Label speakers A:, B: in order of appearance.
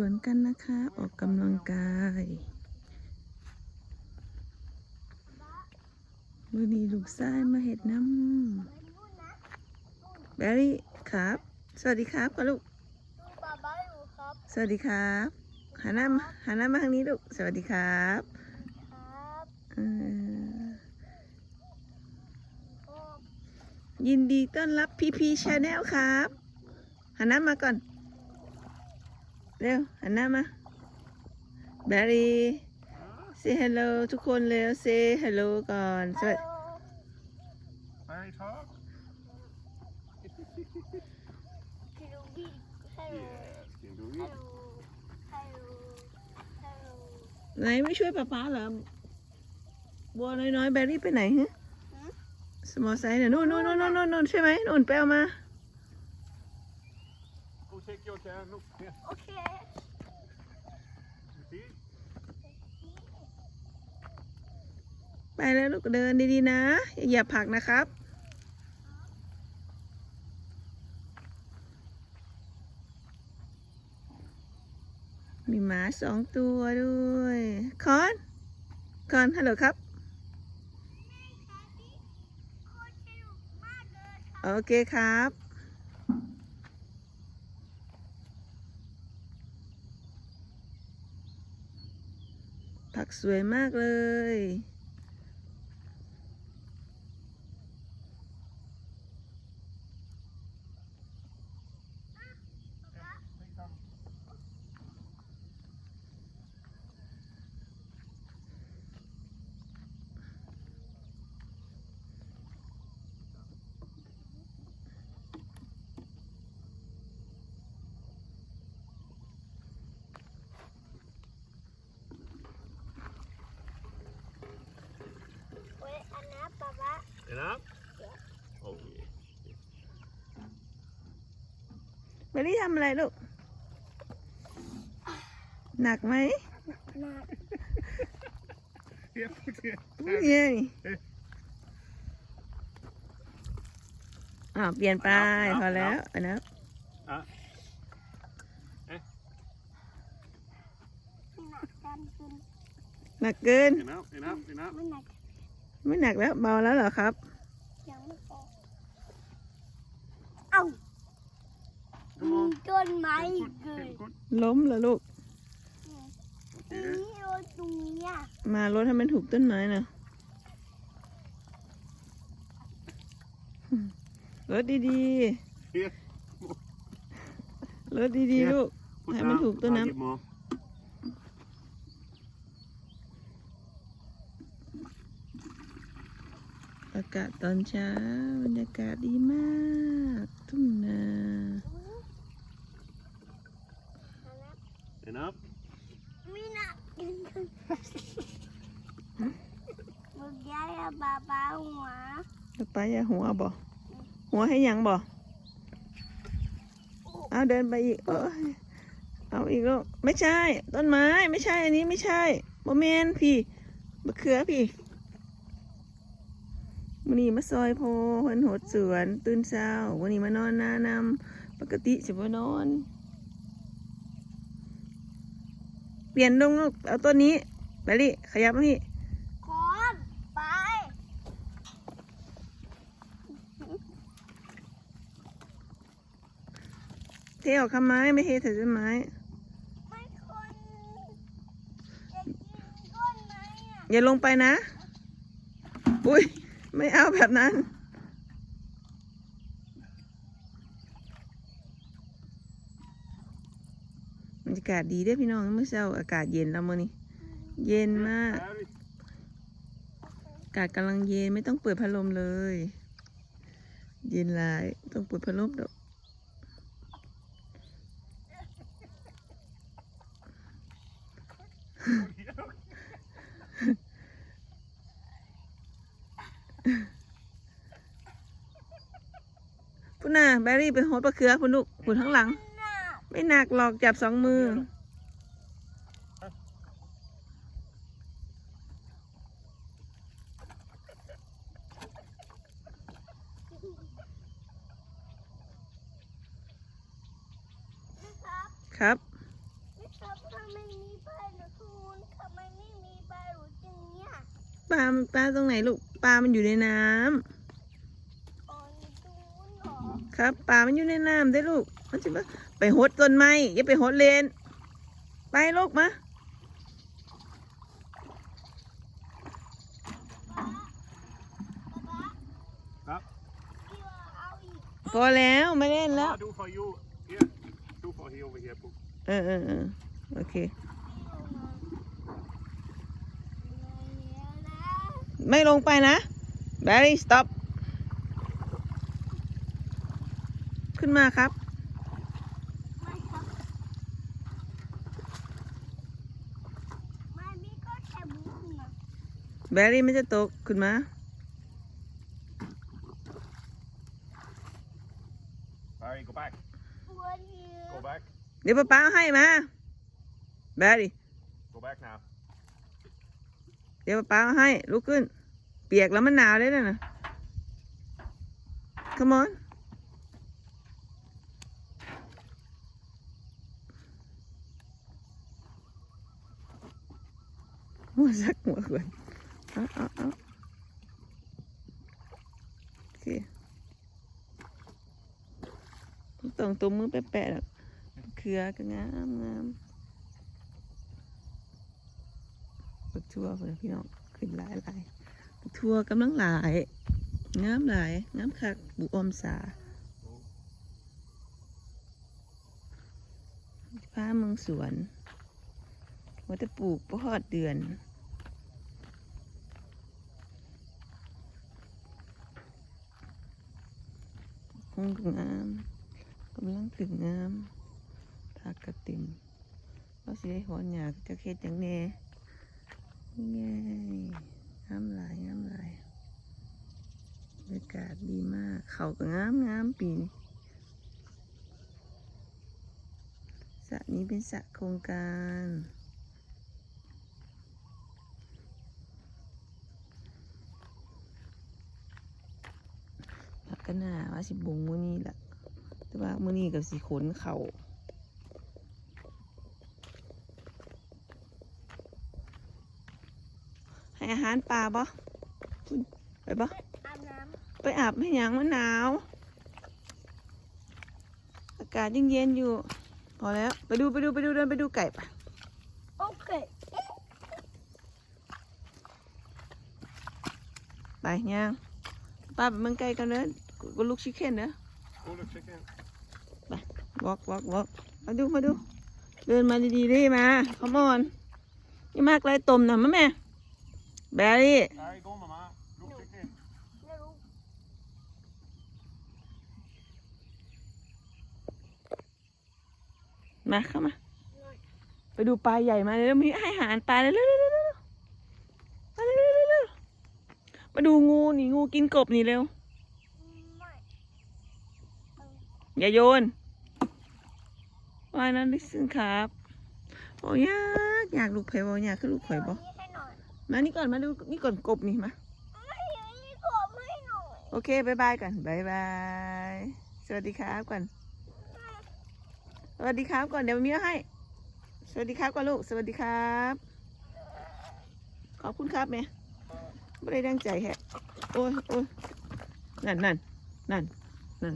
A: วนกันนะคะ ออกกำลังกายมือนี้ลูกซ้ายมาเห็ดน้ำแบรี่ครับ สวัสดีครับก่อนลูก
B: ป้าบ้าอยู่ครับ
A: สวัสดีครับหันหน้ามาหันหน้ามาทางนี้ลูกสวัสดีครับ
B: ครับ
A: เอ่อยินดีต้อนรับพีพีชาแนลครับหันหน้ามาก่อน เร็วหันหน้ามาแบรี่ say hello ทุกคนเร็ว say hello ก่อนสวัสดี
C: Barry talk?
B: คิวบี้ฮัลโหล
C: Yes, can do
B: ฮัล
C: it.
B: โหลฮัลโหลฮัลโหล
A: ไหนไม่ช่วยป๊าป๊าเหรอบัวน้อยๆแบรี่ไปไหนฮะสมอไซส์เนี่ยนู่นนู่นนู่นนู่นนู่นใช่ไหมนู่นไปเอามา
C: Go down. Look, here.
B: โอเค
C: You see?
A: ไปแล้วลูกเดินดีๆนะ อย่าผักนะครับ มีหมาสองตัวด้วย คอน คอนฮัลโหลครับ โอเคครับ ผักสวยมากเลย
C: Take some.
B: เว้ยอันนะป้า บ้า
C: Enough? Okay.
A: เบลลี่ทำอะไรลูก หนักไหม
B: หนัก
C: Here, put here.
A: เย้อ่าวเปลี่ยนไป
C: เอา
A: พอแล้ว
C: เอา
A: อันนะ
C: Ah,
B: หนักกันคุณ
A: หนักเกิน
C: enough, enough, enough.
B: ไม่หนัก
A: ไม่หนักแล้วเบาแล้วเหรอครับ
B: ยังไม่พอเอ้า
C: Come on.
B: ต้นไม้
C: Get
B: อีก
C: good,
B: เลย
C: get good.
A: ล้มเหรอลูก
B: ทีนี้โดนตรงนี้อะ
A: มารถให้มันถูกต้นไม้นะรถดี
C: Here.
A: ๆรถดีๆลูก
C: Put
A: ให้มัน
C: down.
A: ถูกต้น
C: I'll
A: น้ำ
C: give more.
A: อากาศตอนเช้าบรรยากาศดีมาก ทุ่งนา
C: Enough?
B: ไม่หนักกินกันมึงย้าย อะบาบาหัว
A: แล้วไปอย่าหัวบ่หัวให้หยังบ่เอาเดินไปอีก เอยเอาอีกแล้วไม่ใช่ ต้นไม้ไม่ใช่ อันนี้ไม่ใช่โมเมนพี่มะเขือพี่วันนี้มาซอยโพเพิ่นโหดสวน ตื่นเช้าวันนี้มานอนนานำปกติจะมานอน เปลี่ยนลงลูกเอาต้นนี้ไปดิขยับมาพี่
B: ก่อนไป
A: เทออกทำไมไม่เทใส่ต้นไม้
B: ไม่คนจะกินก้นไหมอะ
A: อย่าลงไปนะ อุ้ยไม่เอาแบบนั้น บรรยากาศดีเด้อพี่น้องเมื่อเช้าอากาศเย็นแล้วมื้อนี้เย็นมาก
C: Barry.
A: อากาศกำลังเย็นไม่ต้องเปิดพัดลมเลย เย็นหลาย ต้องเปิดพัดลมดอก พุ่นน่ะแบรี่เป็นโฮสปลาเขือพุ่นลูกพุ่นข้งหลัง ไม่หนักหรอกจับสองมือ
B: ครับ
A: ครับ
B: ไม่ไม ปลาปลา
A: ตรงไหนลูกปลามันอยู่ในน้ำ
B: อ๋ออยู่ตรงนู้นเหรอ
A: ครับปลามันอยู่ในน้ำได้อลูกมันจะมาไปหดต้นไม้อย่าไปหดเลนไปลูกมา
B: ป๊าป๊า
C: ครับ
B: พี่ว่าเอาอีก
A: พอแล้วไม่เล่นแล้ว
C: Ah, do for you. Here. Do for here over here. Pooh.
A: เออเออเออโอเค ไม่ลงไปนะแบรี่ stop ขึ้นมาครับ
B: ไม่ครับไม่มีก็แค่บุกนะ
A: แบรี่มันจะตกขึ้นมา
C: Barry, go back.
B: ปวดเยอะ
C: Go back.
A: เดี๋ยวป๊าป๊าเอาให้มาแบรี่
C: Go back now.
A: เดี๋ยวป๊าให้ลุกขึ้น เปียกแล้วมันหนาวเลยนะน่ะ come on หัวสักหัวขวนเอาเอาเอาโอเคตรงตัวมือแปะๆหรอกเครือก็งามงาม บักทั่วเลยพี่น้องขึ้นหลายหลายบักทั่วกำลังหลายงามหลายงามคักบุอมสาพาเมืองสวนว่าจะปลูกพอดเดือนคงงามกำลังถึงงามทากกระติมเราสิได้หอนหยาจะเค็ดอย่างแน่ เย้งามหลายงามหลายบรรยากาศดีมาก เขาก็งามงามปีนี้สระนี้เป็นสระโครงการพักกันหน้าว่าสิบงมือนี้แหละแต่ว่ามือนี้กับสิขนเขา ให้อาหารปลาบ่พุ่นไปบ่
B: อาบน้
A: ไปอาบให้หยังมันหนาว อากาศยังเย็นอยู่ พอแล้ว ไปดูไปดูไปดูเดินไปดูไก่ปะำ
B: โอเค
A: ไปย่างป้าไปเมืองไก่กันเด้อกูลูกชิคเก้นเด้อ
C: Go look chicken.
A: วอกวอกวอกมาดูมาดู เดินมาดีๆดิมาขมอนนี่มากไรต้มนะมะแม่ แบรี่
C: Barry, go, mama. Look chicken.
B: ไม่รู้
A: มาเข้ามา ไปดูปลาใหญ่มาเลยแล้วมีให้อาหารปลาเลยเร็วเร็วเร็วเร็วมาเร็วเร็วเร็วเร็วมาดูงูนี่งูกินกบนี่เร็ว
B: ไม่
A: อย่าโยนว่ายนั้นดิซึ่งครับโอ้ยากอยากลูกไผ่บ่อยากคือลูกไผ่บ่
B: นี่ให้หน่อย
A: มานี่ก่อนมาดูนี่ก่อนกบนี่มา
B: ไม่นี่ขอให้หน่อย
A: โอเคบายบายกันบายบาย สวัสดีครับก่อน สวัสดีครับก่อนเดี๋ยวมีให้ สวัสดีครับก่อนลูก สวัสดีครับ ขอบคุณครับแม่ไม่ได้ดังใจแฮะ โอ้ยโอ้ยนั่นนั่นนั่นนั่น